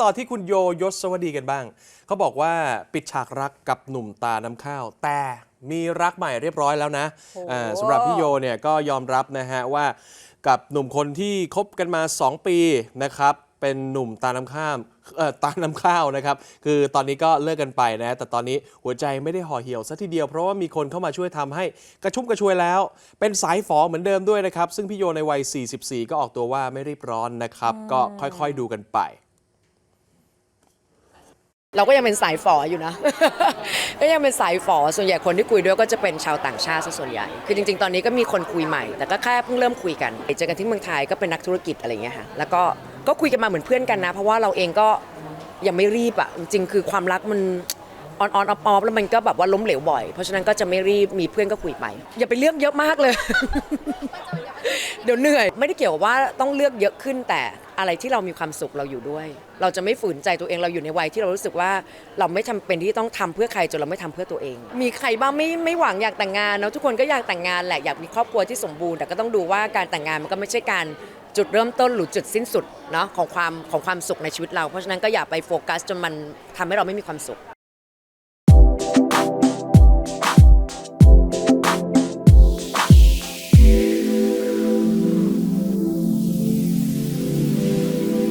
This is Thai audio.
ต่อที่คุณโยยศวดีกันบ้าง เขาบอกว่าปิดฉากรักกับหนุ่มตาน้ำข้าว แต่มีรักใหม่เรียบร้อยแล้วนะโอ้อ่าสำหรับพี่โยเนี่ยก็ยอมรับนะฮะว่ากับหนุ่มคนที่คบกันมา 2 ปีนะครับ เป็นหนุ่มตาน้ำข้ามเอ่อตาน้ำข้าวนะครับ คือตอนนี้ก็เลิกกันไปนะ แต่ตอนนี้หัวใจไม่ได้ห่อเหี่ยวซะทีเดียว เพราะว่ามีคนเข้ามาช่วยทำให้กระชุ่มกระชวยแล้ว เป็นสายฝอเหมือนเดิมด้วยนะครับ ซึ่งพี่โยในวัย 44 ก็ออกตัวว่าไม่รีบร้อนนะครับ ก็ค่อยๆดูกันไป เราก็ยังเป็นสายฝออยู่นะ ก็ยังเป็นสายฝอส่วนใหญ่คนที่คุยด้วยก็จะเป็นชาวต่างชาติซะส่วนใหญ่ คือจริง ๆ ตอนนี้ก็มีคนคุยใหม่ แต่ก็แค่เพิ่งเริ่มคุยกันเจอกันที่เมืองไทยก็เป็นนักธุรกิจอะไรเงี้ยค่ะ แล้วก็ก็คุยกันมาเหมือนเพื่อนกันนะ เพราะว่าเราเองก็ยังไม่รีบอะ จริง ๆ คือความรักมันออนออนออฟออฟแล้วมันก็แบบว่าล้มเหลวบ่อย เพราะฉะนั้นก็จะไม่รีบมีเพื่อนก็คุยไป อย่าไปเลือกเยอะมากเลย เดี๋ยวเหนื่อย ไม่ได้เกี่ยวกับว่าต้องเลือกเยอะขึ้นแต่ อะไรที่เรามีความสุขเราอยู่ด้วย เราจะไม่ฝืนใจตัวเองเราอยู่ในวัยที่เรารู้สึกว่าเราไม่จำเป็นที่ต้องทำเพื่อใครจนเราไม่ทำเพื่อตัวเอง มีใครบ้างไม่ไม่หวังอยากแต่งงานเนาะทุกคนก็อยากแต่งงานแหละอยากมีครอบครัวที่สมบูรณ์แต่ก็ต้องดูว่าการแต่งงานมันก็ไม่ใช่การจุดเริ่มต้นหรือจุดสิ้นสุดเนาะของความของความสุขในชีวิตเรา เพราะฉะนั้นก็อย่าไปโฟกัสจนมันทำให้เราไม่มีความสุข